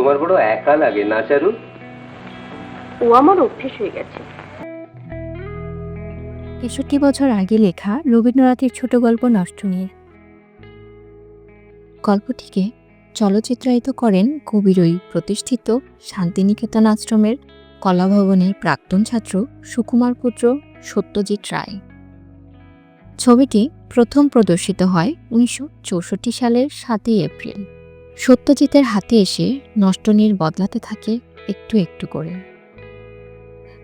তোমার বড় একা লাগে না চারু ও আমার অভ্যেস হয়ে গেছে। তেষট্টি বছর আগে লেখা রবীন্দ্রনাথের ছোট গল্প নষ্ট নিয়ে গল্পটিকে চলচ্চিত্রায়িত করেন কবিরই প্রতিষ্ঠিত শান্তিনিকেতন আশ্রমের কলাভবনের প্রাক্তন ছাত্র সুকুমার পুত্র সত্যজিৎ রায়। ছবিটি প্রথম প্রদর্শিত হয় উনিশশো চৌষট্টি সালের সাতই এপ্রিল। সত্যজিতের হাতে এসে নষ্টনীর বদলাতে থাকে একটু একটু করে।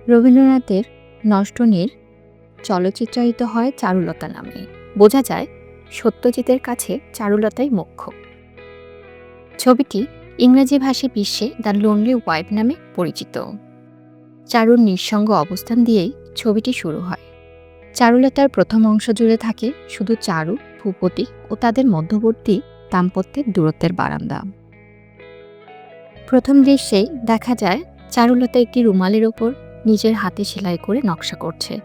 রবীন্দ্রনাথের নষ্টনীর চলচ্চিত্রায়িত হয় চারুলতা নামে। বোঝা যায় সত্যজিতের কাছে চারুলতাই মুখ্য। ছবিটি ইংরেজি ভাষী বিশ্বে দ্য লোনলি ওয়াইফ নামে পরিচিত। চারুর নিঃসঙ্গ অবস্থান দিয়েই ছবিটি শুরু হয়। চারুলতার প্রথম অংশ জুড়ে থাকে শুধু চারু, ভূপতি ও তাদের মধ্যবর্তী দাম্পত্যের দূরত্বের বারান্দা। প্রথম দৃশ্যেই দেখা যায়, চারুলতা একটি রুমালের ওপর নিজের হাতে সেলাই করে নকশা করছে।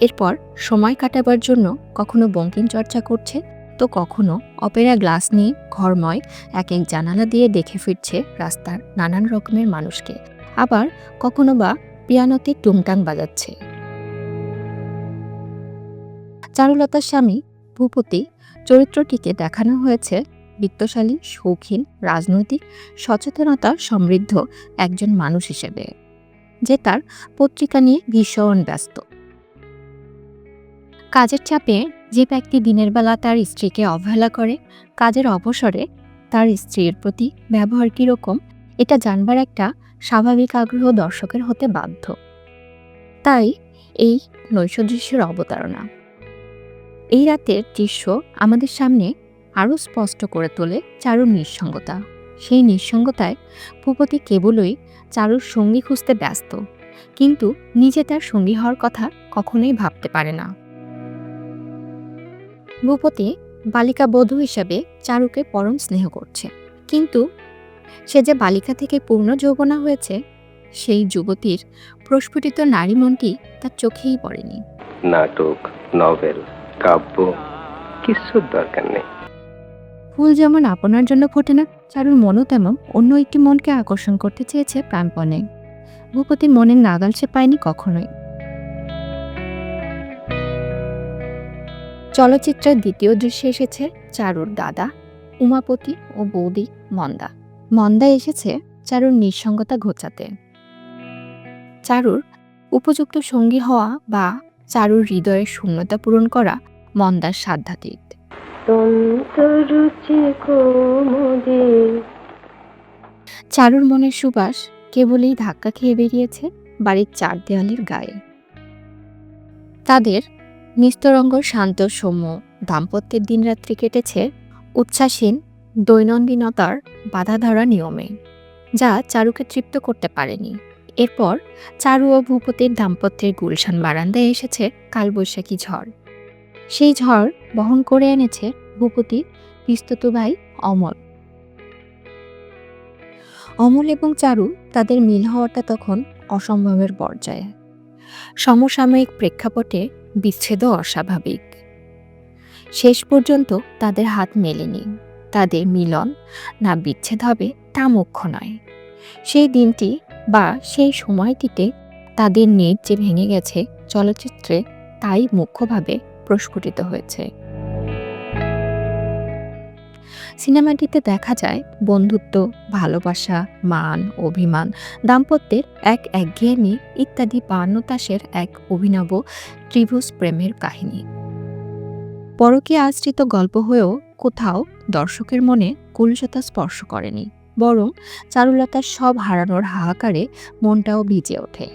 এরপর সময় কাটাবার জন্য কখনো বঙ্কিম চর্চা করছে, তো কখনো অপেরা গ্লাস নিয়ে ঘরময় এক এক জানালা দিয়ে দেখে ফিরছে রাস্তার নানান রকমের মানুষকে। আবার কখনো বা পিয়ানোতে টুংটাং বাজাচ্ছে। চারুলতার স্বামী ভূপতি চরিত্রটিকে দেখানো হয়েছে বিত্তশালী শৌখিন, রাজনৈতিক, সচেতনতা সমৃদ্ধ একজন মানুষ হিসেবে, যে তার পত্রিকা নিয়ে ভীষণ ব্যস্ত। কাজের চাপে যে ব্যক্তি দিনের বেলা তার স্ত্রীকে অবহেলা করে, কাজের অবসরে তার স্ত্রীর প্রতি ব্যবহার কীরকম, এটা জানবার একটা স্বাভাবিক আগ্রহ দর্শকের হতে বাধ্য। তাই এই নৈশদৃশ্যের অবতারণা। এই রাতের দৃশ্য আমাদের সামনে আরও স্পষ্ট করে তোলে চারুর নিঃসঙ্গতা। সেই নিঃসঙ্গতায় ভূপতি কেবলই চারুর সঙ্গী খুঁজতে ব্যস্ত, কিন্তু নিজে তার সঙ্গী হওয়ার কথা কখনোই ভাবতে পারে না। ভূপতি বালিকা বধূ হিসাবে চারুকে পরম স্নেহ করছে, কিন্তু সে যে বালিকা থেকে পূর্ণ যৌবনা হয়েছে, সেই যুবতীর প্রস্ফুটিত নারী মনটি তার চোখেই পড়েনি। নাটক, নভেল, কাব্য, কিছুর দরকার নেই। ফুল যেমন আপনার জন্য ফোটে না চারুর মনও তেমন অন্য একটি মনকে আকর্ষণ করতে চেয়েছে প্রাণপণে। ভূপতির মনের নাগাল সে পায়নি কখনোই। চলচ্চিত্রের দ্বিতীয় দৃশ্যে এসেছে চারুর দাদা, উমাপতি ও বৌদি মন্দা। মন্দা এসেছে চারুর নিঃসঙ্গতা ঘোচাতে। চারুর উপযুক্ত সঙ্গী হওয়া বা চারুর হৃদয়ের শূন্যতা পূরণ করা মন্দার সাধ্যাতীত। চারুর মনের সুবাস কেবলই ধাক্কা খেয়ে বেরিয়েছে বাড়ির চার দেওয়ালের গায়ে। তাদের নিস্তরঙ্গ শান্ত সৌম্য দাম্পত্যের দিনরাত্রি কেটেছে উচ্ছ্বাসীন দৈনন্দিনতার বাধাধরা নিয়মে, যা চারুকে তৃপ্ত করতে পারেনি। এরপর চারু ও ভূপতির দাম্পত্যের গুলশান বারান্দায় এসেছে কালবৈশাখী ঝড়। সেই ঝড় বহন করে এনেছে ভূপতির পিস্তত ভাই, অমল। অমল এবং চারু তাদের মিল হওয়াটা তখন অসম্ভবের পর্যায়ে। সমসাময়িক প্রেক্ষাপটে বিচ্ছেদও অস্বাভাবিক। শেষ পর্যন্ত তাদের হাত মেলেনি। তাদের মিলন না বিচ্ছেদ হবে তা মুখ্য নয়। সেই দিনটি বা সেই সময়টিতে তাদের নেট যে ভেঙে গেছে চলচ্চিত্রে তাই মুখ্যভাবে প্রস্ফুটিত হয়েছে। সিনেমাটিতে দেখা যায় বন্ধুত্ব, ভালোবাসা, মান, অভিমান, দাম্পত্যের এক একঘেয়েমি ইত্যাদি বান্নতাসের এক অভিনব ত্রিভুজ প্রেমের কাহিনী। পরকীয় আশ্রিত গল্প হয়েও কোথাও দর্শকের মনে কুলসতা স্পর্শ করেনি, বরং চারুলতার সব হারানোর হাহাকারে মনটাও ভিজে ওঠে।